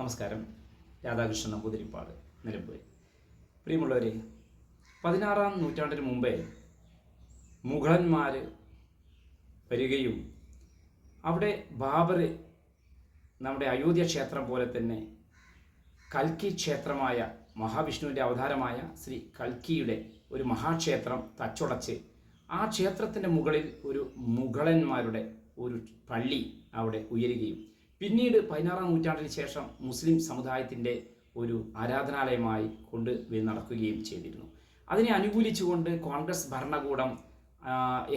നമസ്കാരം. രാധാകൃഷ്ണൻ നമ്പൂതിരിപ്പാട് നിലമ്പൂർ. പ്രിയമുള്ളവരെ പതിനാറാം നൂറ്റാണ്ടിന് മുമ്പേ മുഗളന്മാർ വരികയും അവിടെ ബാബർ നമ്മുടെ അയോധ്യ ക്ഷേത്രം പോലെ തന്നെ കൽക്കി ക്ഷേത്രമായ മഹാവിഷ്ണുവിന്റെ അവതാരമായ ശ്രീ കൽക്കിയുടെ ഒരു മഹാക്ഷേത്രം തച്ചുടച്ച് ആ ക്ഷേത്രത്തിന്റെ മുകളിൽ ഒരു മുഗളന്മാരുടെ ഒരു പള്ളി അവിടെ ഉയരുകയും പിന്നീട് പതിനാറാം നൂറ്റാണ്ടിന് ശേഷം മുസ്ലിം സമുദായത്തിന്റെ ഒരു ആരാധനാലയമായി കൊണ്ട് നടക്കുകയും ചെയ്തിരുന്നു. അതിനെ അനുകൂലിച്ചുകൊണ്ട് കോൺഗ്രസ് ഭരണകൂടം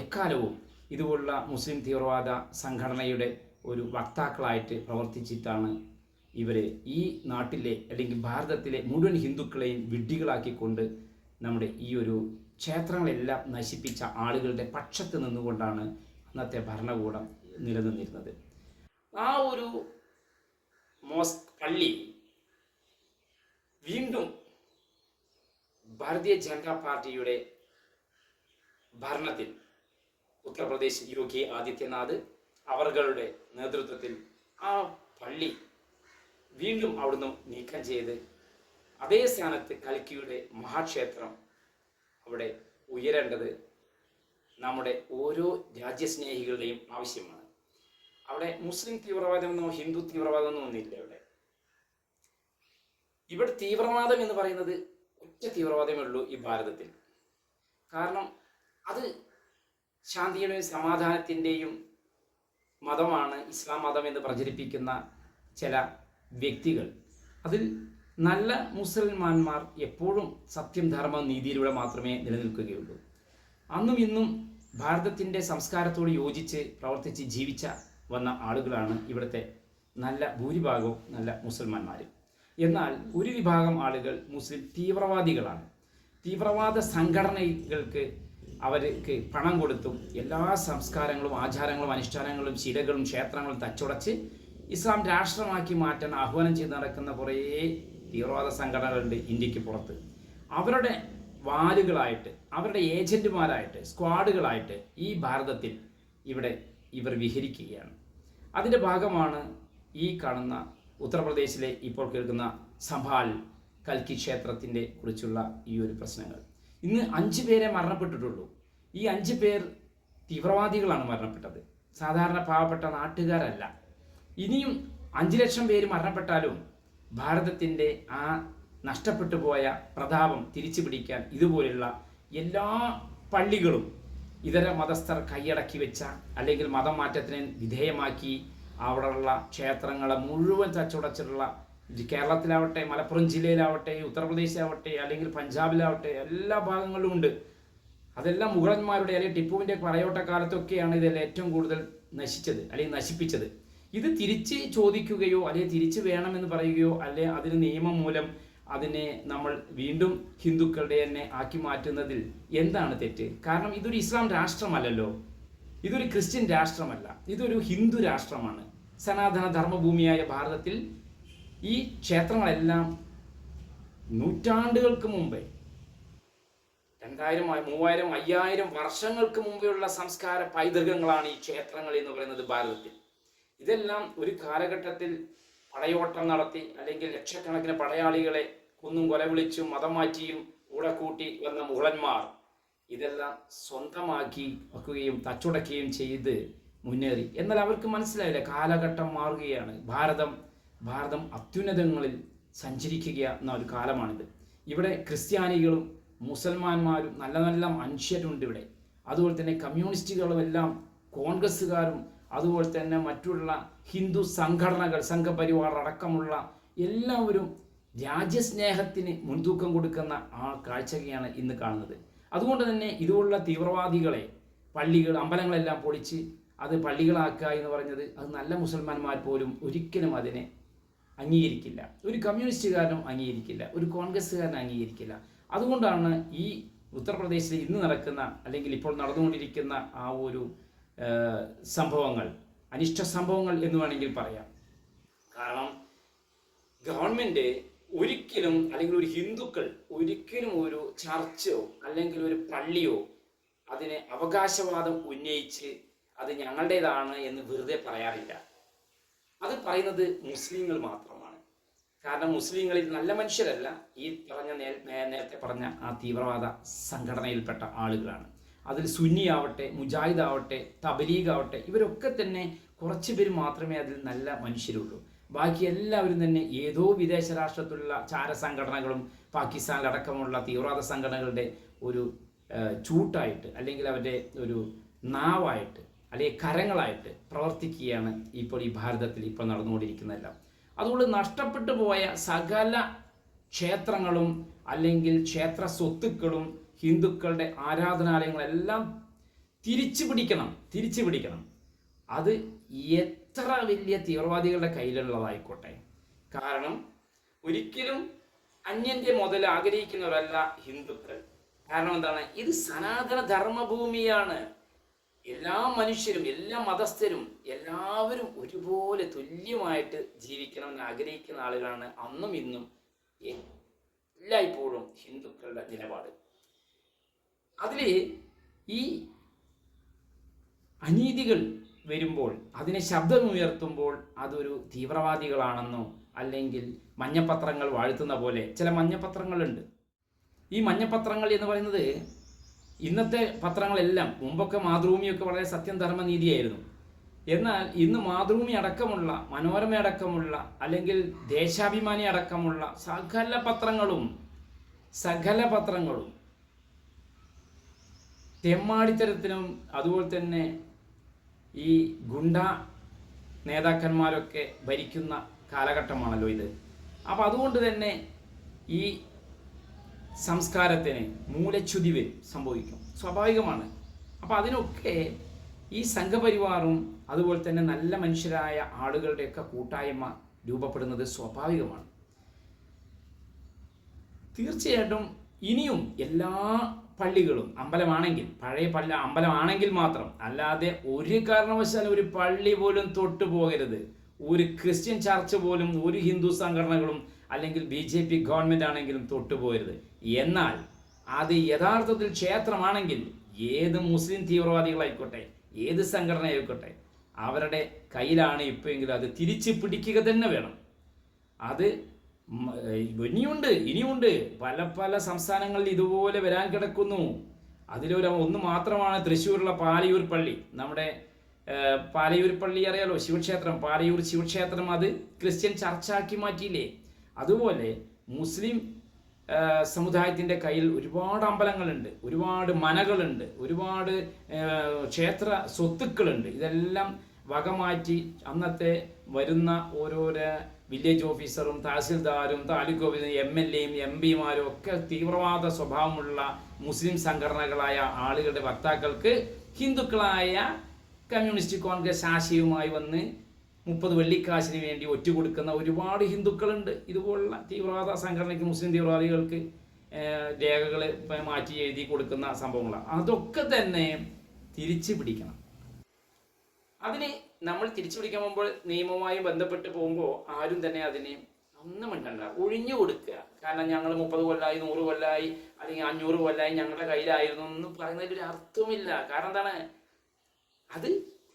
എക്കാലവും ഇതുപോലുള്ള മുസ്ലിം തീവ്രവാദ സംഘടനയുടെ ഒരു വക്താക്കളായിട്ട് പ്രവർത്തിച്ചിട്ടാണ് ഇവർ ഈ നാട്ടിലെ അല്ലെങ്കിൽ ഭാരതത്തിലെ മുഴുവൻ ഹിന്ദുക്കളെയും വിഡ്ഢികളാക്കിക്കൊണ്ട് നമ്മുടെ ഈ ഒരു ക്ഷേത്രങ്ങളെല്ലാം നശിപ്പിച്ച ആളുകളുടെ പക്ഷത്ത് നിന്നുകൊണ്ടാണ് അന്നത്തെ ഭരണകൂടം നിലനിന്നിരുന്നത്. ആ ഒരു മോസ്ക് പള്ളി വീണ്ടും ഭാരതീയ ജനതാ പാർട്ടിയുടെ ഭരണത്തിൽ ഉത്തർപ്രദേശ് യോഗി ആദിത്യനാഥ് അവരുടെ നേതൃത്വത്തിൽ ആ പള്ളി വീണ്ടും അവിടുന്ന് നീക്കം ചെയ്ത് അതേ സ്ഥാനത്ത് കൽക്കിയുടെ മഹാക്ഷേത്രം അവിടെ ഉയരേണ്ടത് നമ്മുടെ ഓരോ രാജ്യസ്നേഹികളുടെയും ആവശ്യമാണ്. അവിടെ മുസ്ലിം തീവ്രവാദമെന്നോ ഹിന്ദു തീവ്രവാദമെന്നോ ഒന്നുമില്ല ഇവിടെ ഇവിടെ തീവ്രവാദം എന്ന് പറയുന്നത് ഒറ്റ തീവ്രവാദമേ ഉള്ളൂ ഈ ഭാരതത്തിൽ. കാരണം അത് ശാന്തിയുടെയും സമാധാനത്തിന്റെയും മതമാണ് ഇസ്ലാം മതം എന്ന് പ്രചരിപ്പിക്കുന്ന ചില വ്യക്തികൾ. അതിൽ നല്ല മുസൽമാന്മാർ എപ്പോഴും സത്യം ധർമ്മ നീതിയിലൂടെ മാത്രമേ നിലനിൽക്കുകയുള്ളൂ. അന്നും ഇന്നും ഭാരതത്തിന്റെ സംസ്കാരത്തോട് യോജിച്ച് പ്രവർത്തിച്ച് ജീവിച്ച വന്ന ആളുകളാണ് ഇവിടുത്തെ നല്ല ഭൂരിഭാഗവും നല്ല മുസൽമാന്മാർ. എന്നാൽ ഒരു വിഭാഗം ആളുകൾ മുസ്ലിം തീവ്രവാദികളാണ്. തീവ്രവാദ സംഘടനകൾക്ക് അവർക്ക് പണം കൊടുത്തും എല്ലാ സംസ്കാരങ്ങളും ആചാരങ്ങളും അനുഷ്ഠാനങ്ങളും ശിലകളും ക്ഷേത്രങ്ങളും തച്ചുടച്ച് ഇസ്ലാം രാഷ്ട്രമാക്കി മാറ്റാൻ ആഹ്വാനം ചെയ്ത് നടക്കുന്ന കുറേ തീവ്രവാദ സംഘടനകളുണ്ട് ഇന്ത്യയ്ക്ക് പുറത്ത്. അവരുടെ വാലുകളായിട്ട് അവരുടെ ഏജന്റുമാരായിട്ട് സ്ക്വാഡുകളായിട്ട് ഈ ഭാരതത്തിൽ ഇവിടെ ഇവർ വിഹരിക്കുകയാണ്. അതിന്റെ ഭാഗമാണ് ഈ കാണുന്ന ഉത്തർപ്രദേശിലെ ഇപ്പോൾ കേൾക്കുന്ന സംഭാൽ കൽക്കി ക്ഷേത്രത്തിന്റെ കുറിച്ചുള്ള ഈ ഒരു പ്രശ്നങ്ങൾ. ഇന്ന് അഞ്ച് പേരെ മരണപ്പെട്ടിട്ടുള്ളൂ. ഈ അഞ്ച് പേർ തീവ്രവാദികളാണ് മരണപ്പെട്ടത്. സാധാരണ പാവപ്പെട്ട നാട്ടുകാരല്ല. ഇനിയും അഞ്ച് ലക്ഷം പേര് മരണപ്പെട്ടാലും ഭാരതത്തിന്റെ ആ നഷ്ടപ്പെട്ടു പോയ പ്രതാപം തിരിച്ചു പിടിക്കാൻ ഇതുപോലുള്ള എല്ലാ പള്ളികളും ഇതര മതസ്ഥർ കൈയടക്കി വെച്ച അല്ലെങ്കിൽ മതമാറ്റത്തിന് വിധേയമാക്കി അവിടെയുള്ള ക്ഷേത്രങ്ങളെ മുഴുവൻ തച്ചുടച്ചിട്ടുള്ള കേരളത്തിലാവട്ടെ മലപ്പുറം ജില്ലയിലാവട്ടെ ഉത്തർപ്രദേശിലാവട്ടെ അല്ലെങ്കിൽ പഞ്ചാബിലാവട്ടെ എല്ലാ ഭാഗങ്ങളിലും ഉണ്ട്. അതെല്ലാം മുഗളന്മാരുടെ അല്ലെങ്കിൽ ടിപ്പുവിന്റെ പറയോട്ട കാലത്തൊക്കെയാണ് ഇതെല്ലാം ഏറ്റവും കൂടുതൽ നശിച്ചത് അല്ലെങ്കിൽ നശിപ്പിച്ചത്. ഇത് തിരിച്ച് ചോദിക്കുകയോ അല്ലെങ്കിൽ തിരിച്ച് വേണമെന്ന് പറയുകയോ അല്ലെ അതിന് നിയമം മൂലം അതിനെ നമ്മൾ വീണ്ടും ഹിന്ദുക്കളുടെ തന്നെ ആക്കി മാറ്റുന്നതിൽ എന്താണ് തെറ്റ്? കാരണം ഇതൊരു ഇസ്ലാം രാഷ്ട്രമല്ലല്ലോ. ഇതൊരു ക്രിസ്ത്യൻ രാഷ്ട്രമല്ല. ഇതൊരു ഹിന്ദു രാഷ്ട്രമാണ്. സനാതന ധർമ്മഭൂമിയായ ഭാരതത്തിൽ ഈ ക്ഷേത്രങ്ങളെല്ലാം നൂറ്റാണ്ടുകൾക്ക് മുമ്പേ രണ്ടായിരം മൂവായിരം അയ്യായിരം വർഷങ്ങൾക്ക് മുമ്പെയുള്ള സംസ്കാര പൈതൃകങ്ങളാണ് ഈ ക്ഷേത്രങ്ങൾ എന്ന് പറയുന്നത് ഭാരതത്തിൽ. ഇതെല്ലാം ഒരു കാലഘട്ടത്തിൽ പടയോട്ടം നടത്തി അല്ലെങ്കിൽ ലക്ഷക്കണക്കിന് പടയാളികളെ കുന്നും കൊല വിളിച്ചും മതം മാറ്റിയും കൂടെ കൂട്ടി വന്ന മുഗളന്മാർ ഇതെല്ലാം സ്വന്തമാക്കി വെക്കുകയും തച്ചുടക്കുകയും ചെയ്ത് മുന്നേറി. എന്നാൽ അവർക്ക് മനസ്സിലായില്ല കാലഘട്ടം മാറുകയാണ്. ഭാരതം ഭാരതം അത്യുന്നതങ്ങളിൽ സഞ്ചരിക്കുക എന്ന ഒരു കാലമാണിത്. ഇവിടെ ക്രിസ്ത്യാനികളും മുസൽമാന്മാരും നല്ല നല്ല മനുഷ്യരുണ്ട് ഇവിടെ. അതുപോലെ തന്നെ കമ്മ്യൂണിസ്റ്റുകളും എല്ലാം കോൺഗ്രസ്സുകാരും അതുപോലെ തന്നെ മറ്റുള്ള ഹിന്ദു സംഘടനകൾ സംഘപരിവാർ അടക്കമുള്ള എല്ലാവരും രാജ്യസ്നേഹത്തിന് മുൻതൂക്കം കൊടുക്കുന്ന ആ കാഴ്ചയാണ് ഇന്ന് കാണുന്നത്. അതുകൊണ്ട് തന്നെ ഇതുപോലുള്ള തീവ്രവാദികളെ പള്ളികൾ അമ്പലങ്ങളെല്ലാം പൊളിച്ച് അത് പള്ളികളാക്കുക എന്ന് പറഞ്ഞത് അത് നല്ല മുസൽമാന്മാർ പോലും ഒരിക്കലും അതിനെ അംഗീകരിക്കില്ല. ഒരു കമ്മ്യൂണിസ്റ്റുകാരനും അംഗീകരിക്കില്ല. ഒരു കോൺഗ്രസ്സുകാരനും അംഗീകരിക്കില്ല. അതുകൊണ്ടാണ് ഈ ഉത്തർപ്രദേശിൽ ഇന്ന് നടക്കുന്ന അല്ലെങ്കിൽ ഇപ്പോൾ നടന്നുകൊണ്ടിരിക്കുന്ന ആ ഒരു സംഭവങ്ങൾ അനിഷ്ട സംഭവങ്ങൾ എന്ന് വേണമെങ്കിൽ പറയാം. കാരണം ഗവൺമെന്റ് ഒരിക്കലും അല്ലെങ്കിൽ ഒരു ഹിന്ദുക്കൾ ഒരിക്കലും ഒരു ചർച്ചയോ അല്ലെങ്കിൽ ഒരു പള്ളിയോ അതിന് അവകാശവാദം ഉന്നയിച്ച് അത് ഞങ്ങളുടേതാണ് എന്ന് വെറുതെ പറയാറില്ല. അത് പറയുന്നത് മുസ്ലിങ്ങൾ മാത്രമാണ്. കാരണം മുസ്ലിങ്ങളിൽ നല്ല മനുഷ്യരല്ല. ഈ പറഞ്ഞ നേരത്തെ പറഞ്ഞ ആ തീവ്രവാദ സംഘടനയിൽപ്പെട്ട ആളുകളാണ്. അതിൽ സുന്നി ആവട്ടെ മുജാഹിദ് ആവട്ടെ തബലീഗ് ആവട്ടെ ഇവരൊക്കെ തന്നെ കുറച്ച് പേര് മാത്രമേ അതിൽ നല്ല മനുഷ്യരുള്ളൂ. ബാക്കി എല്ലാവരും തന്നെ ഏതോ വിദേശ രാഷ്ട്രത്തിലുള്ള ചാര സംഘടനകളും പാകിസ്ഥാനിലടക്കമുള്ള തീവ്രവാദ സംഘടനകളുടെ ഒരു ചൂട്ടായിട്ട് അല്ലെങ്കിൽ അവരുടെ ഒരു നാവായിട്ട് അല്ലെങ്കിൽ കരങ്ങളായിട്ട് പ്രവർത്തിക്കുകയാണ് ഇപ്പോൾ ഈ ഭാരതത്തിൽ ഇപ്പോൾ നടന്നുകൊണ്ടിരിക്കുന്നതെല്ലാം. അതുകൊണ്ട് നഷ്ടപ്പെട്ടു പോയ സകല ക്ഷേത്രങ്ങളും അല്ലെങ്കിൽ ക്ഷേത്ര സ്വത്തുക്കളും ഹിന്ദുക്കളുടെ ആരാധനാലയങ്ങളെല്ലാം തിരിച്ചു പിടിക്കണം തിരിച്ചു പിടിക്കണം അത് എത്ര വലിയ തീവ്രവാദികളുടെ കയ്യിലുള്ളതായിക്കോട്ടെ. കാരണം ഒരിക്കലും അന്യന്റെ മുതൽ ആഗ്രഹിക്കുന്നവരല്ല ഹിന്ദുക്കൾ. കാരണം എന്താണ്? ഇത് സനാതന ധർമ്മഭൂമിയാണ് എല്ലാ മനുഷ്യരും എല്ലാ മതസ്ഥരും എല്ലാവരും ഒരുപോലെ തുല്യമായിട്ട് ജീവിക്കണമെന്ന് ആഗ്രഹിക്കുന്ന ആളുകളാണ് അന്നും ഇന്നും എല്ലായ്പ്പോഴും ഹിന്ദുക്കളുടെ നിലപാട്. അതിൽ ഈ അനീതികൾ വരുമ്പോൾ അതിനെ ശബ്ദമുയർത്തുമ്പോൾ അതൊരു തീവ്രവാദികളാണെന്നോ അല്ലെങ്കിൽ മഞ്ഞപ്പത്രങ്ങൾ വാഴ്ത്തുന്ന പോലെ ചില മഞ്ഞപ്പത്രങ്ങളുണ്ട് ഈ മഞ്ഞപ്പത്രങ്ങൾ എന്ന് പറയുന്നത് ഇന്നത്തെ പത്രങ്ങളെല്ലാം മുമ്പൊക്കെ മാതൃഭൂമിയൊക്കെ വളരെ സത്യം ധർമ്മനീതിയായിരുന്നു. എന്നാൽ ഇന്ന് മാതൃഭൂമി അടക്കമുള്ള മനോരമ അടക്കമുള്ള അല്ലെങ്കിൽ ദേശാഭിമാനി അടക്കമുള്ള സകല പത്രങ്ങളും സകല പത്രങ്ങളും തെമ്മാടിത്തരത്തിനും അതുപോലെ തന്നെ ഈ ഗുണ്ട നേതാക്കന്മാരൊക്കെ ഭരിക്കുന്ന കാലഘട്ടമാണല്ലോ ഇത്. അപ്പോൾ അതുകൊണ്ട് തന്നെ ഈ സംസ്കാരത്തിന് മൂലച്യുതി വരും സംഭവിക്കും. സ്വാഭാവികമാണ്. അപ്പോൾ അതിനൊക്കെ ഈ സംഘപരിവാറും അതുപോലെ തന്നെ നല്ല മനുഷ്യരായ ആളുകളുടെയൊക്കെ കൂട്ടായ്മ രൂപപ്പെടുന്നത് സ്വാഭാവികമാണ്. തീർച്ചയായിട്ടും ഇനിയും എല്ലാ പള്ളികളും അമ്പലമാണെങ്കിൽ പഴയ പള്ളി അമ്പലമാണെങ്കിൽ മാത്രം. അല്ലാതെ ഒരു കാരണവശാലും ഒരു പള്ളി പോലും തൊട്ടു പോകരുത്. ഒരു ക്രിസ്ത്യൻ ചർച്ച് പോലും ഒരു ഹിന്ദു സംഘടനകളും അല്ലെങ്കിൽ ബി ജെ പി ഗവൺമെന്റ് ആണെങ്കിലും തൊട്ടുപോയരുത് എന്നാൽ അത് യഥാർത്ഥത്തിൽ ക്ഷേത്രമാണെങ്കിൽ ഏത് മുസ്ലിം തീവ്രവാദികളായിക്കോട്ടെ ഏത് സംഘടന ആയിക്കോട്ടെ അവരുടെ കയ്യിലാണ് ഇപ്പോഴെങ്കിലും അത് തിരിച്ചു പിടിക്കുക തന്നെ വേണം. അത് ഇനിയുണ്ട് ഇനിയുണ്ട്. പല പല സംസ്ഥാനങ്ങളിൽ ഇതുപോലെ വരാൻ കിടക്കുന്നു. അതിലൊരു ഒന്ന് മാത്രമാണ് തൃശ്ശൂരുള്ള പാലയൂർ പള്ളി. നമ്മുടെ പാലയൂർ പള്ളി അറിയാലോ? ശിവക്ഷേത്രം. പാലയൂർ ശിവക്ഷേത്രം അത് ക്രിസ്ത്യൻ ചർച്ചാക്കി മാറ്റിയില്ലേ? അതുപോലെ മുസ്ലിം സമുദായത്തിന്റെ കയ്യിൽ ഒരുപാട് അമ്പലങ്ങളുണ്ട്. ഒരുപാട് മനകളുണ്ട്. ഒരുപാട് ക്ഷേത്ര സ്വത്തുക്കളുണ്ട്. ഇതെല്ലാം വകമാറ്റി അന്നത്തെ വരുന്ന ഓരോരോ വില്ലേജ് ഓഫീസറും തഹസിൽദാരും താലൂക്ക് ഓഫീസറും എം എൽ എയും എം പിമാരും ഒക്കെ തീവ്രവാദ സ്വഭാവമുള്ള മുസ്ലിം സംഘടനകളായ ആളുകളുടെ വക്താക്കൾക്ക് ഹിന്ദുക്കളായ കമ്മ്യൂണിസ്റ്റ് കോൺഗ്രസ് ആശയവുമായി വന്ന് മുപ്പത് വെള്ളിക്കാശിന് വേണ്ടി ഒറ്റ കൊടുക്കുന്ന ഒരുപാട് ഹിന്ദുക്കളുണ്ട്. ഇതുപോലുള്ള തീവ്രവാദ സംഘടനയ്ക്ക് മുസ്ലിം തീവ്രവാദികൾക്ക് രേഖകൾ മാറ്റി എഴുതി കൊടുക്കുന്ന സംഭവങ്ങളാണ്. അതൊക്കെ തന്നെ തിരിച്ചു പിടിക്കണം അതിന് നമ്മൾ തിരിച്ചു പിടിക്കാൻ പോകുമ്പോൾ നിയമവുമായി ബന്ധപ്പെട്ട് പോകുമ്പോൾ ആരും തന്നെ അതിനെ ഒന്നും മിണ്ടണ്ട ഒഴിഞ്ഞു കൊടുക്കുക. കാരണം ഞങ്ങൾ മുപ്പത് കൊല്ലായി നൂറ് കൊല്ലായി അല്ലെങ്കിൽ അഞ്ഞൂറ് കൊല്ലായി ഞങ്ങളുടെ കയ്യിലായിരുന്നു എന്ന് പറയുന്നതിൽ ഒരു അർത്ഥമില്ല കാരണം എന്താണ്? അത്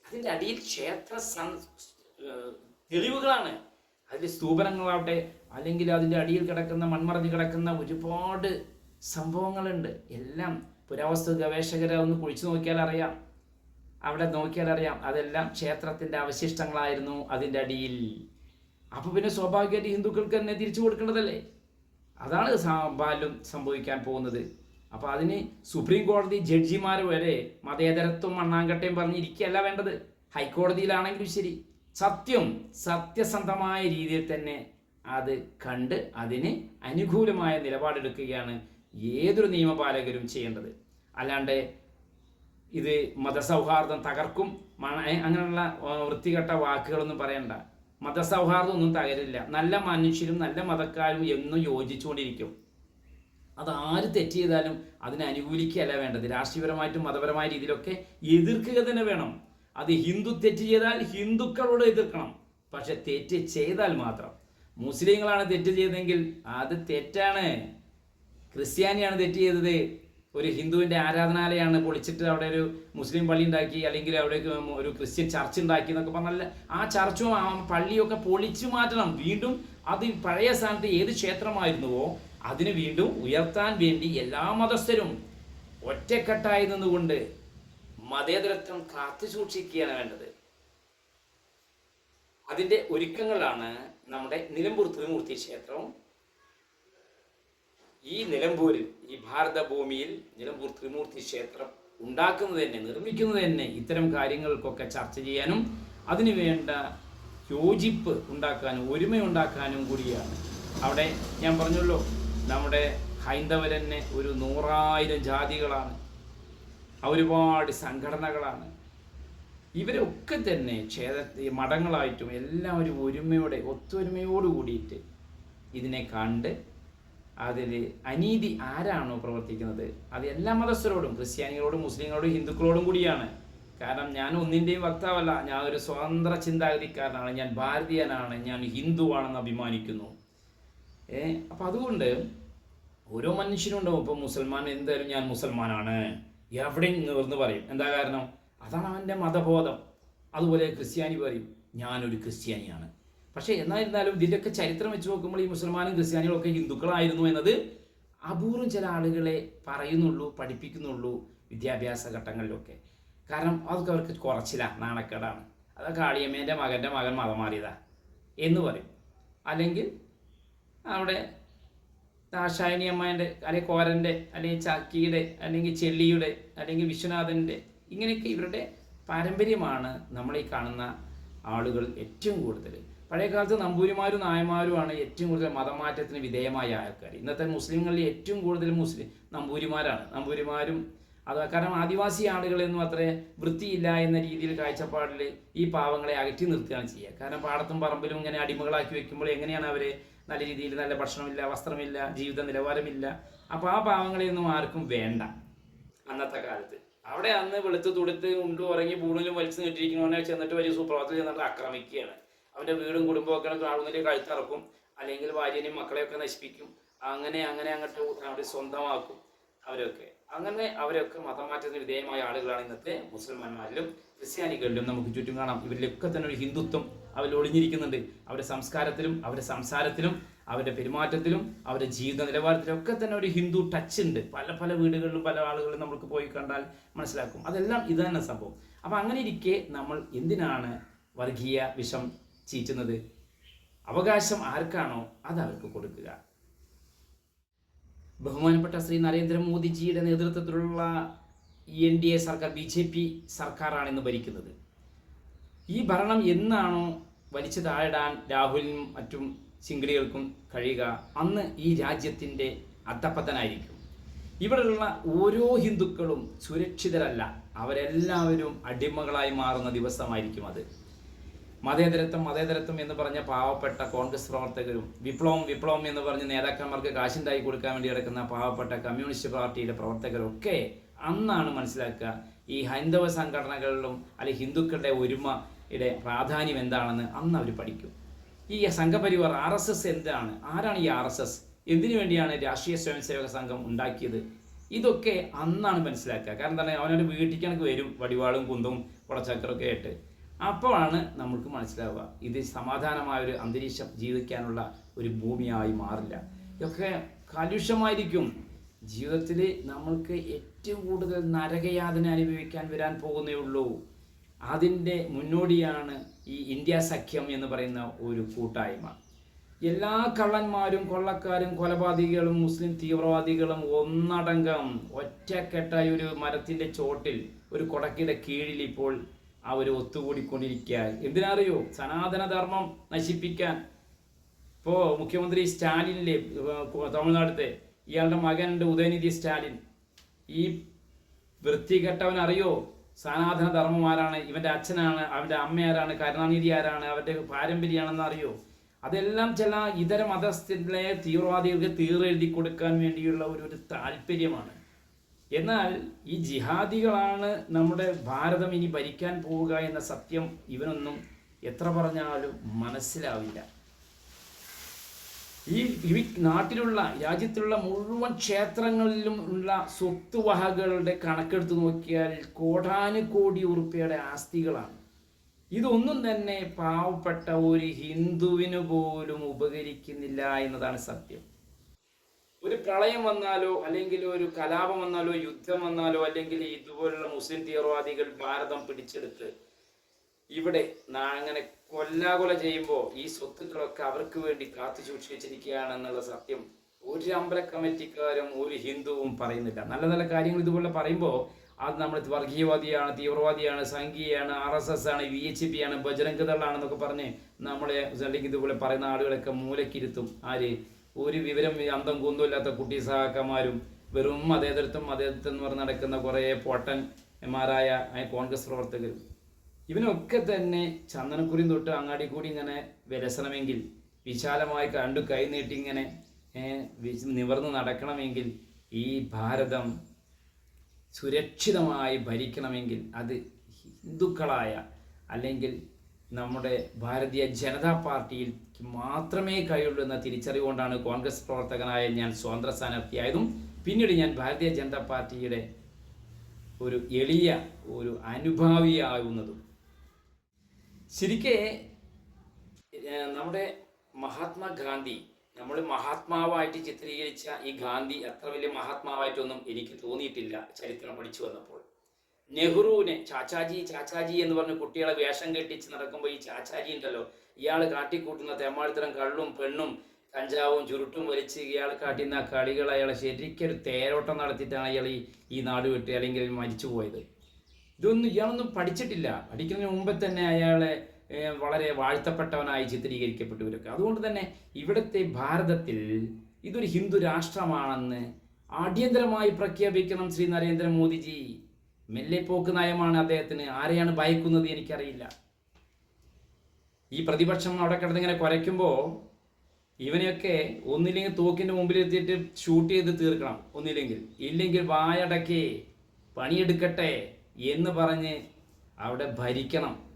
അതിന്റെ അടിയിൽ ക്ഷേത്ര തെളിവുകളാണ്. അതിന്റെ സ്തൂപനങ്ങളാവട്ടെ അല്ലെങ്കിൽ അതിന്റെ അടിയിൽ കിടക്കുന്ന മൺമറഞ്ഞ് കിടക്കുന്ന ഒരുപാട് സംഭവങ്ങളുണ്ട്. എല്ലാം പുരാവസ്തു ഗവേഷകരെ ഒന്ന് കുഴിച്ചു നോക്കിയാൽ അറിയാം അവിടെ നോക്കിയാൽ അറിയാം അതെല്ലാം ക്ഷേത്രത്തിന്റെ അവശിഷ്ടങ്ങളായിരുന്നു അതിന്റെ അടിയിൽ. അപ്പോൾ പിന്നെ സ്വാഭാവികമായിട്ട് ഹിന്ദുക്കൾക്ക് തന്നെ തിരിച്ചു കൊടുക്കേണ്ടതല്ലേ? അതാണ് ബാല്യം സംഭവിക്കാൻ പോകുന്നത്. അപ്പോൾ അതിന് സുപ്രീം കോടതി ജഡ്ജിമാർ വരെ മതേതരത്വം മണ്ണാങ്കട്ടയും പറഞ്ഞിരിക്കുകയല്ല വേണ്ടത്. ഹൈക്കോടതിയിലാണെങ്കിലും ശരി. സത്യം സത്യസന്ധമായ രീതിയിൽ തന്നെ അത് കണ്ട് അതിന് അനുകൂലമായ നിലപാടെടുക്കുകയാണ് ഏതൊരു നിയമപാലകരും ചെയ്യേണ്ടത്. അല്ലാണ്ട് ഇത് മതസൗഹാർദ്ദം തകർക്കും അങ്ങനെയുള്ള വൃത്തികെട്ട വാക്കുകളൊന്നും പറയണ്ട. മതസൗഹാർദ്ദം ഒന്നും തകരില്ല. നല്ല മനുഷ്യരും നല്ല മതക്കാരും എന്നും യോജിച്ചുകൊണ്ടിരിക്കും. അത് ആര് തെറ്റ് ചെയ്താലും അതിനെ അനുകൂലിക്കുകയല്ല വേണ്ടത്. രാഷ്ട്രീയപരമായിട്ടും മതപരമായ രീതിയിലൊക്കെ എതിർക്കുക തന്നെ വേണം. അത് ഹിന്ദു തെറ്റ് ചെയ്താൽ ഹിന്ദുക്കളോട് എതിർക്കണം. പക്ഷെ തെറ്റ് ചെയ്താൽ മാത്രം. മുസ്ലിങ്ങളാണ് തെറ്റ് ചെയ്തതെങ്കിൽ അത് തെറ്റാണ്. ക്രിസ്ത്യാനിയാണ് തെറ്റ് ചെയ്തത്. ഒരു ഹിന്ദുവിന്റെ ആരാധനാലയമാണ് പൊളിച്ചിട്ട് അവിടെ ഒരു മുസ്ലിം പള്ളി ഉണ്ടാക്കി അല്ലെങ്കിൽ അവിടെ ഒരു ക്രിസ്ത്യൻ ചർച്ച് ഉണ്ടാക്കി എന്നൊക്കെ പറഞ്ഞാൽ ആ ചർച്ചും ആ പള്ളിയൊക്കെ പൊളിച്ചു മാറ്റണം. വീണ്ടും അത് പഴയ സ്ഥാനത്ത് ഏത് ക്ഷേത്രമായിരുന്നുവോ അതിന് വീണ്ടും ഉയർത്താൻ വേണ്ടി എല്ലാ മതസ്ഥരും ഒറ്റക്കെട്ടായി നിന്നുകൊണ്ട് മതേതരത്വം കാത്തു സൂക്ഷിക്കുകയാണ് വേണ്ടത്. അതിന്റെ ഒരുക്കങ്ങളാണ് നമ്മുടെ നിലമ്പൂർ ത്രിമൂർത്തി ക്ഷേത്രവും ഈ നിലമ്പൂരിൽ ഈ ഭാരതഭൂമിയിൽ നിലമ്പൂർ ത്രിമൂർത്തി ക്ഷേത്രം ഉണ്ടാക്കുന്നത് തന്നെ നിർമ്മിക്കുന്നത് തന്നെ ഇത്തരം കാര്യങ്ങൾക്കൊക്കെ ചർച്ച ചെയ്യാനും അതിനുവേണ്ട യോജിപ്പ് ഉണ്ടാക്കാനും ഒരുമയുണ്ടാക്കാനും കൂടിയാണ്. അവിടെ ഞാൻ പറഞ്ഞല്ലോ നമ്മുടെ ഹൈന്ദവർ തന്നെ ഒരു നൂറായിരം ജാതികളാണ്. ഒരുപാട് സംഘടനകളാണ്. ഇവരൊക്കെ തന്നെ ക്ഷേത്ര മഠങ്ങളായിട്ടും എല്ലാവരും ഒരുമയോടെ ഒത്തൊരുമയോട് കൂടിയിട്ട് ഇതിനെ കണ്ട് അതിൽ അനീതി ആരാണോ പ്രവർത്തിക്കുന്നത്? അത് എല്ലാ മതസ്ഥരോടും ക്രിസ്ത്യാനികളോടും മുസ്ലിങ്ങളോടും ഹിന്ദുക്കളോടും കൂടിയാണ്. കാരണം ഞാൻ ഒന്നിന്റെയും വക്താവല്ല. ഞാൻ ഒരു സ്വതന്ത്ര ചിന്താഗതിക്കാരനാണ്. ഞാൻ ഭാരതീയനാണ്. ഞാൻ ഹിന്ദുവാണെന്ന് അഭിമാനിക്കുന്നു. ഏ അപ്പം അതുകൊണ്ട് ഓരോ മനുഷ്യനുണ്ടാവും. ഇപ്പം മുസൽമാൻ എന്തായാലും ഞാൻ മുസൽമാനാണ്. എവിടെയും എന്ന് പറയും. എന്താ കാരണം? അതാണ് അവന്റെ മതബോധം. അതുപോലെ ക്രിസ്ത്യാനി പറയും ഞാനൊരു ക്രിസ്ത്യാനിയാണ്. പക്ഷേ എന്നായിരുന്നാലും ഇതിന്റെയൊക്കെ ചരിത്രം വെച്ച് നോക്കുമ്പോൾ ഈ മുസൽമാനും ക്രിസ്ത്യാനികളും ഒക്കെ ഹിന്ദുക്കളായിരുന്നു എന്നത് അപൂർവം ചില ആളുകളെ പറയുന്നുള്ളൂ പഠിപ്പിക്കുന്നുള്ളൂ വിദ്യാഭ്യാസ ഘട്ടങ്ങളിലൊക്കെ. കാരണം അതൊക്കെ അവർക്ക് കുറച്ചില്ല നാണക്കേടാണ്. അതൊക്കെ ആളിയമ്മേന്റെ മകന്റെ മകൻ മതം മാറിയതാ എന്ന് പറയും. അല്ലെങ്കിൽ അവിടെ ദാശായനി അമ്മേന്റെ അല്ലെങ്കിൽ കോരന്റെ അല്ലെങ്കിൽ ചാക്കിയുടെ അല്ലെങ്കിൽ ചെല്ലിയുടെ അല്ലെങ്കിൽ വിശ്വനാഥന്റെ ഇങ്ങനെയൊക്കെ ഇവരുടെ പാരമ്പര്യമാണ് നമ്മളീ കാണുന്ന ആളുകൾ ഏറ്റവും കൂടുതൽ. പഴയ കാലത്ത് നമ്പൂരിമാരും നായന്മാരുമാണ് ഏറ്റവും കൂടുതൽ മതമാറ്റത്തിന് വിധേയമായ ആൾക്കാർ ഇന്നത്തെ മുസ്ലിങ്ങളിൽ ഏറ്റവും കൂടുതൽ മുസ്ലിം നമ്പൂരിമാരാണ്. നമ്പൂരിമാരും അത് കാരണം ആദിവാസി ആളുകളെന്നും അത്ര വൃത്തിയില്ല എന്ന രീതിയിൽ കാഴ്ചപ്പാടിൽ ഈ പാവങ്ങളെ അകറ്റി നിർത്തുകയാണ് ചെയ്യുക. കാരണം പാടത്തും പറമ്പിലും ഇങ്ങനെ അടിമകളാക്കി വെക്കുമ്പോൾ എങ്ങനെയാണ് അവരെ നല്ല രീതിയിൽ നല്ല ഭക്ഷണമില്ല വസ്ത്രമില്ല ജീവിത നിലവാരമില്ല? അപ്പോൾ ആ പാവങ്ങളെയൊന്നും ആർക്കും വേണ്ട അന്നത്തെ കാലത്ത്. അവിടെ അന്ന് വെളുത്ത് തുടുത്ത് ഉണ്ടു ഉറങ്ങി പൂണിലും വലിച്ചു നീട്ടിയിരിക്കുന്നവനെ ചെന്നിട്ട് വലിയ സുപ്രഭാതത്തിൽ ചെന്നിട്ട് ആക്രമിക്കുകയാണ്. അവന്റെ വീടും കുടുംബമൊക്കെ കാണുന്നതിന്റെ കഴുത്തിറക്കും. അല്ലെങ്കിൽ ഭാര്യനെയും മക്കളെയൊക്കെ നശിപ്പിക്കും. അങ്ങനെ അങ്ങനെ അങ്ങോട്ട് അവർ സ്വന്തമാക്കും അവരൊക്കെ. അങ്ങനെ അവരൊക്കെ മതമാറ്റത്തിന് വിധേയമായ ആളുകളാണ് ഇന്നത്തെ മുസൽമാന്മാരിലും ക്രിസ്ത്യാനികളിലും നമുക്ക് ചുറ്റും കാണാം. ഇവരിലൊക്കെ തന്നെ ഒരു ഹിന്ദുത്വം അവരിൽ ഒളിഞ്ഞിരിക്കുന്നുണ്ട്. അവരുടെ സംസ്കാരത്തിലും അവരുടെ സംസാരത്തിലും അവരുടെ പെരുമാറ്റത്തിലും അവരുടെ ജീവിത നിലവാരത്തിലും ഒക്കെ തന്നെ ഒരു ഹിന്ദു ടച്ച് ഉണ്ട്. പല പല വീടുകളിലും പല ആളുകളിലും നമുക്ക് പോയി കണ്ടാൽ മനസ്സിലാക്കും. അതെല്ലാം ഇത് തന്നെ സംഭവം. അപ്പം അങ്ങനെ ഇരിക്കെ നമ്മൾ എന്തിനാണ് വർഗീയ വിഷം ചീറ്റുന്നത്? അവകാശം ആർക്കാണോ അത് അവർക്ക് കൊടുക്കുക. ബഹുമാനപ്പെട്ട ശ്രീ നരേന്ദ്രമോദിജിയുടെ നേതൃത്വത്തിലുള്ള എൻ ഡി എ സർക്കാർ ബി ജെ പി സർക്കാരാണ് ഇന്ന് ഭരിക്കുന്നത്. ഈ ഭരണം എന്നാണോ വലിച്ചു താഴിടാൻ രാഹുലിനും മറ്റും ചിങ്കിളികൾക്കും കഴിയുക? അന്ന് ഈ രാജ്യത്തിന്റെ അധപ്പതനായിരിക്കും ഇവിടെയുള്ള ഓരോ ഹിന്ദുക്കളും സുരക്ഷിതരല്ല. അവരെല്ലാവരും അടിമകളായി മാറുന്ന ദിവസമായിരിക്കും അത്. മതേതരത്വം മതേതരത്വം എന്ന് പറഞ്ഞ പാവപ്പെട്ട കോൺഗ്രസ് പ്രവർത്തകരും വിപ്ലവം വിപ്ലവം എന്ന് പറഞ്ഞ് നേതാക്കന്മാർക്ക് കാശുണ്ടായി കൊടുക്കാൻ വേണ്ടി കിടക്കുന്ന പാവപ്പെട്ട കമ്മ്യൂണിസ്റ്റ് പാർട്ടിയുടെ പ്രവർത്തകരൊക്കെ അന്നാണ് മനസ്സിലാക്കുക ഈ ഹൈന്ദവ സംഘടനകളിലും അല്ലെങ്കിൽ ഹിന്ദുക്കളുടെ ഒരുമയുടെ പ്രാധാന്യം എന്താണെന്ന് അന്ന് അവർ പഠിക്കും. ഈ സംഘപരിവാർ ആർ എസ് എസ് എന്താണ്? ആരാണ് ഈ ആർ എസ് എസ്? എന്തിനു വേണ്ടിയാണ് രാഷ്ട്രീയ സ്വയംസേവക സംഘം ഉണ്ടാക്കിയത്? ഇതൊക്കെ അന്നാണ് മനസ്സിലാക്കുക. കാരണം തന്നെ അവനൊരു വീട്ടിലേക്ക് വരും വടിവാളും കുന്തും കുടച്ചക്കറൊക്കെ ആയിട്ട്. അപ്പോഴാണ് നമുക്ക് മനസ്സിലാവുക. ഇത് സമാധാനമായ ഒരു അന്തരീക്ഷം ജീവിക്കാനുള്ള ഒരു ഭൂമിയായി മാറില്ല. ഇതൊക്കെ കലുഷമായിരിക്കും. ജീവിതത്തിൽ നമ്മൾക്ക് ഏറ്റവും കൂടുതൽ നരകയാതന അനുഭവിക്കാൻ വരാൻ പോകുന്നേ ഉള്ളൂ. അതിന്റെ മുന്നോടിയാണ് ഈ ഇന്ത്യ സഖ്യം എന്ന് പറയുന്ന ഒരു കൂട്ടായ്മ. എല്ലാ കള്ളന്മാരും കൊള്ളക്കാരും കൊലപാതകികളും മുസ്ലിം തീവ്രവാദികളും ഒന്നടങ്കം ഒറ്റക്കെട്ടായി ഒരു മരത്തിന്റെ ചോട്ടിൽ ഒരു കൊടക്കിയുടെ കീഴിൽ ഇപ്പോൾ അവർ ഒത്തുകൂടിക്കൊണ്ടിരിക്കുക എന്തിനറിയോ? സനാതനധർമ്മം നശിപ്പിക്കാൻ. ഇപ്പോൾ മുഖ്യമന്ത്രി സ്റ്റാലിനിലെ തമിഴ്നാട്ടിലെ ഇയാളുടെ മകനുണ്ട് ഉദയനിധി സ്റ്റാലിൻ. ഈ വൃത്തികെട്ടവൻ അറിയോ സനാതനധർമ്മമാരാണ്. ധർമ്മം ഇവന്റെ അച്ഛനാണ് അവന്റെ അമ്മയാരാണ് കരുണാനിധി ആരാണ് അവന്റെ പാരമ്പര്യമാണെന്ന് അറിയോ അതെല്ലാം ചില ഇതര മതസ്ഥിലെ തീവ്രവാദികൾക്ക് തീറെഴുതി കൊടുക്കാൻ വേണ്ടിയുള്ള ഒരു ഒരു താല്പര്യമാണ്. എന്നാൽ ഈ ജിഹാദികളാണ് നമ്മുടെ ഭാരതം ഇനി ഭരിക്കാൻ പോവുക എന്ന സത്യം ഇവനൊന്നും എത്ര പറഞ്ഞാലും മനസ്സിലാവില്ല. ഈ നാട്ടിലുള്ള രാജ്യത്തുള്ള മുഴുവൻ ക്ഷേത്രങ്ങളിലും ഉള്ള സ്വത്തുവഹകളുടെ കണക്കെടുത്ത് നോക്കിയാൽ കോടാനുകോടി ഉറുപ്പയുടെ ആസ്തികളാണ്. ഇതൊന്നും തന്നെ പാവപ്പെട്ട ഒരു ഹിന്ദുവിന് പോലും ഉപകരിക്കുന്നില്ല എന്നതാണ് സത്യം. ഒരു പ്രളയം വന്നാലോ അല്ലെങ്കിൽ ഒരു കലാപം വന്നാലോ യുദ്ധം വന്നാലോ അല്ലെങ്കിൽ ഇതുപോലുള്ള മുസ്ലിം തീവ്രവാദികൾ ഭാരതം പിടിച്ചെടുത്ത് ഇവിടെ അങ്ങനെ കൊല്ലാകൊല ചെയ്യുമ്പോൾ ഈ സ്വത്തുക്കളൊക്കെ അവർക്ക് വേണ്ടി കാത്തു സൂക്ഷിച്ചിരിക്കുകയാണെന്നുള്ള സത്യം ഒരു അമ്പല കമ്മിറ്റിക്കാരും ഒരു ഹിന്ദുവും പറയുന്നില്ല. നല്ല നല്ല കാര്യങ്ങൾ ഇതുപോലെ പറയുമ്പോൾ അത് നമ്മൾ വർഗീയവാദിയാണ് തീവ്രവാദിയാണ് സംഘീയാണ് ആർ എസ് എസ് ആണ് വി എച്ച് പി ആണ് ബജരംഗദളാണെന്നൊക്കെ പറഞ്ഞ് നമ്മളെ അല്ലെങ്കിൽ ഇതുപോലെ പറയുന്ന ആളുകളൊക്കെ മൂലക്കിരുത്തും. ആര്? ഒരു വിവരം അന്തം കൂന്തുമില്ലാത്ത കുട്ടി സഹാക്കന്മാരും വെറും മതേതരത്വം മതേതരത്വം എന്ന് പറഞ്ഞ് നടക്കുന്ന കുറേ പൊട്ടന്മാരായ കോൺഗ്രസ് പ്രവർത്തകർ. ഇവനൊക്കെ തന്നെ ചന്ദനക്കുരി തൊട്ട് അങ്ങാടി കൂടി ഇങ്ങനെ വിലസണമെങ്കിൽ വിശാലമായി കണ്ടു കൈ നീട്ടി ഇങ്ങനെ നിവർന്ന് നടക്കണമെങ്കിൽ ഈ ഭാരതം സുരക്ഷിതമായി ഭരിക്കണമെങ്കിൽ അത് ഹിന്ദുക്കളായ അല്ലെങ്കിൽ നമ്മുടെ ഭാരതീയ ജനതാ പാർട്ടിയിൽ മാത്രമേ കഴിയുള്ളൂ എന്ന തിരിച്ചറിവുകൊണ്ടാണ് കോൺഗ്രസ് പ്രവർത്തകനായ ഞാൻ സ്വതന്ത്ര സ്ഥാനാർത്ഥിയായതും പിന്നീട് ഞാൻ ഭാരതീയ ജനതാ പാർട്ടിയുടെ ഒരു എളിയ ഒരു അനുഭാവിയാവുന്നതും. ശരിക്കേ നമ്മുടെ മഹാത്മാഗാന്ധി നമ്മൾ മഹാത്മാവായിട്ട് ചിത്രീകരിച്ച ഈ ഗാന്ധി അത്ര വലിയ മഹാത്മാവായിട്ടൊന്നും എനിക്ക് തോന്നിയിട്ടില്ല ചരിത്രം പഠിച്ചു വന്നപ്പോൾ. നെഹ്റുവിനെ ചാച്ചാജി ചാച്ചാജി എന്ന് പറഞ്ഞ് കുട്ടികളെ വേഷം കെട്ടിച്ച് നടക്കുമ്പോൾ ഈ ചാച്ചാജി ഉണ്ടല്ലോ. ഇയാൾ കാട്ടിക്കൂട്ടുന്ന തെമ്മാടിത്തരം കള്ളും പെണ്ണും കഞ്ചാവും ചുരുട്ടും വലിച്ച് ഇയാൾ കാട്ടുന്ന കളികൾ അയാളെ ശരിക്കൊരു തേരോട്ടം നടത്തിയിട്ടാണ് അയാൾ ഈ ഈ നാട് വിട്ട് അല്ലെങ്കിൽ മരിച്ചു പോയത്. ഇതൊന്നും ഇയാളൊന്നും പഠിച്ചിട്ടില്ല. പഠിക്കുന്നതിന് മുമ്പ് തന്നെ അയാളെ വളരെ വാഴ്ത്തപ്പെട്ടവനായി ചിത്രീകരിക്കപ്പെട്ടു ഇവരൊക്കെ അതുകൊണ്ട് തന്നെ ഇവിടുത്തെ ഭാരതത്തിൽ ഇതൊരു ഹിന്ദു രാഷ്ട്രമാണെന്ന് ആഭ്യന്തരമായി പ്രഖ്യാപിക്കണം ശ്രീ നരേന്ദ്രമോദിജി. മെല്ലെ പോക്ക് നയമാണ് അദ്ദേഹത്തിന്. ആരെയാണ് ഭയക്കുന്നത് എനിക്കറിയില്ല. ഈ പ്രതിപക്ഷം അവിടെ കിടന്നിങ്ങനെ കുരയ്ക്കുമ്പോൾ ഇവനെയൊക്കെ ഒന്നില്ലെങ്കിൽ തോക്കിന്റെ മുമ്പിൽ എത്തിയിട്ട് ഷൂട്ട് ചെയ്ത് തീർക്കണം. ഒന്നില്ലെങ്കിൽ. ഇല്ലെങ്കിൽ വായടക്കി പണിയെടുക്കട്ടെ എന്ന് പറഞ്ഞ് അവിടെ ഭരിക്കണം.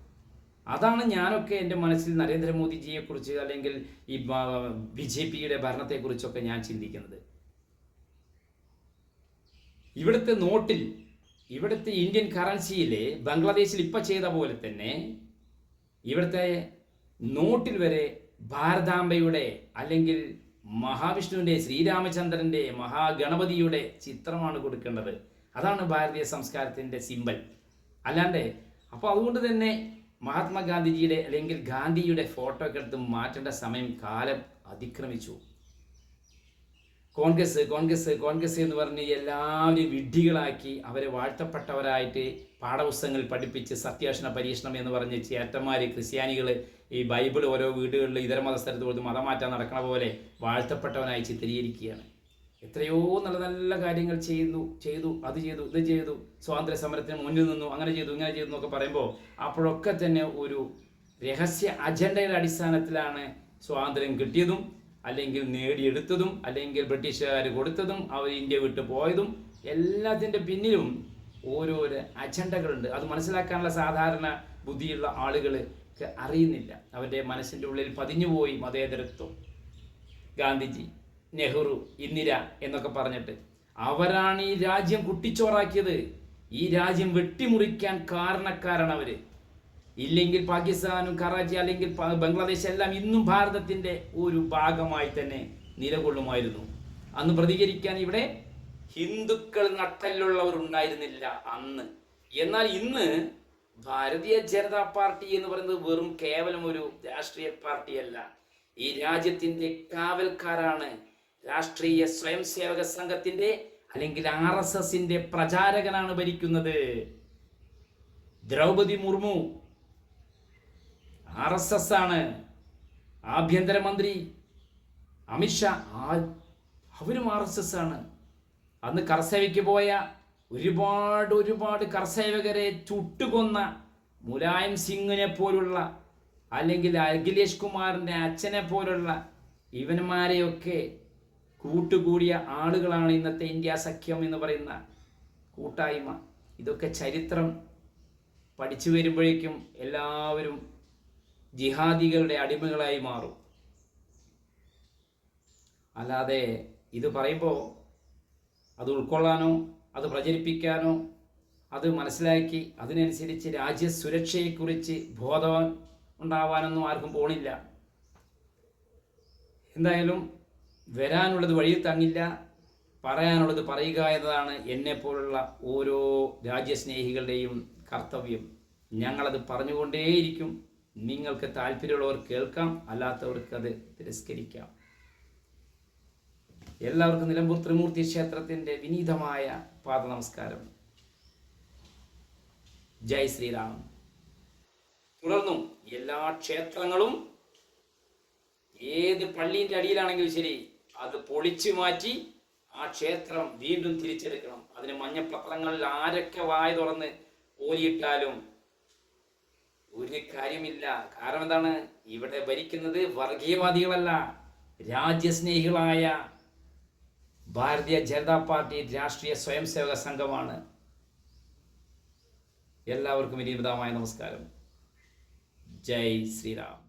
അതാണ് ഞാനൊക്കെ എന്റെ മനസ്സിൽ നരേന്ദ്രമോദിജിയെക്കുറിച്ച് അല്ലെങ്കിൽ ഈ ബി ജെ പിയുടെ ഭരണത്തെക്കുറിച്ചൊക്കെ ഞാൻ ചിന്തിക്കുന്നത്. ഇവിടുത്തെ നോട്ടിൽ ഇവിടുത്തെ ഇന്ത്യൻ കറൻസിയിൽ ബംഗ്ലാദേശിൽ ഇപ്പം ചെയ്ത പോലെ തന്നെ ഇവിടുത്തെ നോട്ടിൽ വരെ ഭാരതാംബയുടെ അല്ലെങ്കിൽ മഹാവിഷ്ണുവിന്റെ ശ്രീരാമചന്ദ്രന്റെ മഹാഗണപതിയുടെ ചിത്രമാണ് കൊടുക്കേണ്ടത്. അതാണ് ഭാരതീയ സംസ്കാരത്തിന്റെ സിമ്പൽ അല്ലാണ്ട് അപ്പോൾ അതുകൊണ്ട് തന്നെ മഹാത്മാഗാന്ധിജിയുടെ അല്ലെങ്കിൽ ഗാന്ധിയുടെ ഫോട്ടോ ഒക്കെ എടുത്ത് മാറ്റേണ്ട സമയം കാലം അതിക്രമിച്ചു. കോൺഗ്രസ് കോൺഗ്രസ് കോൺഗ്രസ് എന്ന് പറഞ്ഞ് എല്ലാവരും വിഡ്ഢികളാക്കി അവരെ വാഴ്ത്തപ്പെട്ടവരായിട്ട് പാഠപുസ്തകങ്ങൾ പഠിപ്പിച്ച് സത്യാഷണ പരീക്ഷണം എന്ന് പറഞ്ഞ് ചേട്ടന്മാർ ക്രിസ്ത്യാനികൾ ഈ ബൈബിൾ ഓരോ വീടുകളിൽ ഇതര മതസ്ഥലത്ത് കൊടുത്ത് മതമാറ്റം നടക്കണ പോലെ വാഴ്ത്തപ്പെട്ടവനായി ചിത്രീകരിക്കുകയാണ്. എത്രയോ നല്ല നല്ല കാര്യങ്ങൾ ചെയ്യുന്നു ചെയ്തു അത് ചെയ്തു ഇത് ചെയ്തു സ്വാതന്ത്ര്യ സമരത്തിന് മുന്നിൽ നിന്നു അങ്ങനെ ചെയ്തു ഇങ്ങനെ ചെയ്തു എന്നൊക്കെ പറയുമ്പോൾ അപ്പോഴൊക്കെ തന്നെ ഒരു രഹസ്യ അജണ്ടയുടെ അടിസ്ഥാനത്തിലാണ് സ്വാതന്ത്ര്യം കിട്ടിയതും അല്ലെങ്കിൽ നേടിയെടുത്തതും അല്ലെങ്കിൽ ബ്രിട്ടീഷുകാർ കൊടുത്തതും അവർ ഇന്ത്യ വിട്ടു പോയതും എല്ലാത്തിന്റെ പിന്നിലും ഓരോരോ അജണ്ടകളുണ്ട്. അത് മനസ്സിലാക്കാനുള്ള സാധാരണ ബുദ്ധിയുള്ള ആളുകൾ അറിയുന്നില്ല. അവരുടെ മനസ്സിന്റെ ഉള്ളിൽ പതിഞ്ഞുപോയി മതേതരത്വം. ഗാന്ധിജി നെഹ്റു ഇന്ദിര എന്നൊക്കെ പറഞ്ഞിട്ട് അവരാണ് ഈ രാജ്യം കുട്ടിച്ചോറാക്കിയത്. ഈ രാജ്യം വെട്ടിമുറിക്കാൻ കാരണക്കാരാണ് അവർ. ഇല്ലെങ്കിൽ പാകിസ്ഥാനും കറാച്ചി അല്ലെങ്കിൽ ബംഗ്ലാദേശ് എല്ലാം ഇന്നും ഭാരതത്തിന്റെ ഒരു ഭാഗമായി തന്നെ നിലകൊള്ളുമായിരുന്നു. അന്ന് പ്രതികരിക്കാൻ ഇവിടെ ഹിന്ദുക്കൾ നട്ടലുള്ളവർ ഉണ്ടായിരുന്നില്ല അന്ന്. എന്നാൽ ഇന്ന് ഭാരതീയ ജനതാ പാർട്ടി എന്ന് പറയുന്നത് വെറും കേവലം ഒരു രാഷ്ട്രീയ പാർട്ടിയല്ല. ഈ രാജ്യത്തിന്റെ കാവൽക്കാരാണ് രാഷ്ട്രീയ സ്വയം സേവക സംഘത്തിന്റെ അല്ലെങ്കിൽ ആർ എസ് എസിന്റെ പ്രചാരകനാണ് ഭരിക്കുന്നത്. Draupadi Murmu R S S ആണ് ആഭ്യന്തരമന്ത്രി അമിത്ഷാ ആ അവരും ആർ എസ് എസ് ആണ്. അന്ന് കർസേവയ്ക്ക് പോയ ഒരുപാട് ഒരുപാട് കർസേവകരെ ചുട്ടുകൊന്ന മുലായം സിംഗിനെ പോലുള്ള അല്ലെങ്കിൽ അഖിലേഷ് കുമാറിന്റെ അച്ഛനെ പോലുള്ള ഇവന്മാരെയൊക്കെ കൂട്ടുകൂടിയ ആളുകളാണ് ഇന്നത്തെ ഇന്ത്യ സഖ്യം എന്ന് പറയുന്ന കൂട്ടായ്മ. ഇതൊക്കെ ചരിത്രം പഠിച്ചു വരുമ്പോഴേക്കും എല്ലാവരും ജിഹാദികളുടെ അടിമകളായി മാറും. അല്ലാതെ ഇത് പറയുമ്പോൾ അത് ഉൾക്കൊള്ളാനോ അത് പ്രചരിപ്പിക്കാനോ അത് മനസ്സിലാക്കി അതിനനുസരിച്ച് രാജ്യസുരക്ഷയെക്കുറിച്ച് ബോധം ഉണ്ടാവാനൊന്നും ആർക്കും പോണില്ല. എന്തായാലും വരാനുള്ളത് വഴിയിൽ തങ്ങില്ല. പറയാനുള്ളത് പറയുക എന്നതാണ് എന്നെപ്പോലുള്ള ഓരോ രാജ്യസ്നേഹികളുടെയും കർത്തവ്യം. ഞങ്ങളത് പറഞ്ഞുകൊണ്ടേയിരിക്കും. നിങ്ങൾക്ക് താല്പര്യമുള്ളവർ കേൾക്കാം അല്ലാത്തവർക്ക് അത് തിരസ്കരിക്കാം. എല്ലാവർക്കും നിലമ്പൂർ ത്രിമൂർത്തി ക്ഷേത്രത്തിന്റെ വിനീതമായ പാദ നമസ്കാരം ജയ് ശ്രീരാം. തുടർന്നും എല്ലാ ക്ഷേത്രങ്ങളും ഏത് പള്ളീന്റെ അടിയിലാണെങ്കിലും ശരി അത് പൊളിച്ചു മാറ്റി ആ ക്ഷേത്രം വീണ്ടും തിരിച്ചെടുക്കണം. അതിന് മഞ്ഞപ്പത്രങ്ങളിൽ ആരൊക്കെ വായ തുറന്ന് ഓലിയിട്ടാലും ഒരു കാര്യമില്ല. കാരണം എന്താണ്? ഇവിടെ ഭരിക്കുന്നത് വർഗീയവാദികളല്ല രാജ്യസ്നേഹികളായ ഭാരതീയ ജനതാ പാർട്ടി രാഷ്ട്രീയ സ്വയം സേവക സംഘമാണ്. എല്ലാവർക്കും വിനീതമായ നമസ്കാരം. ജയ് ശ്രീറാം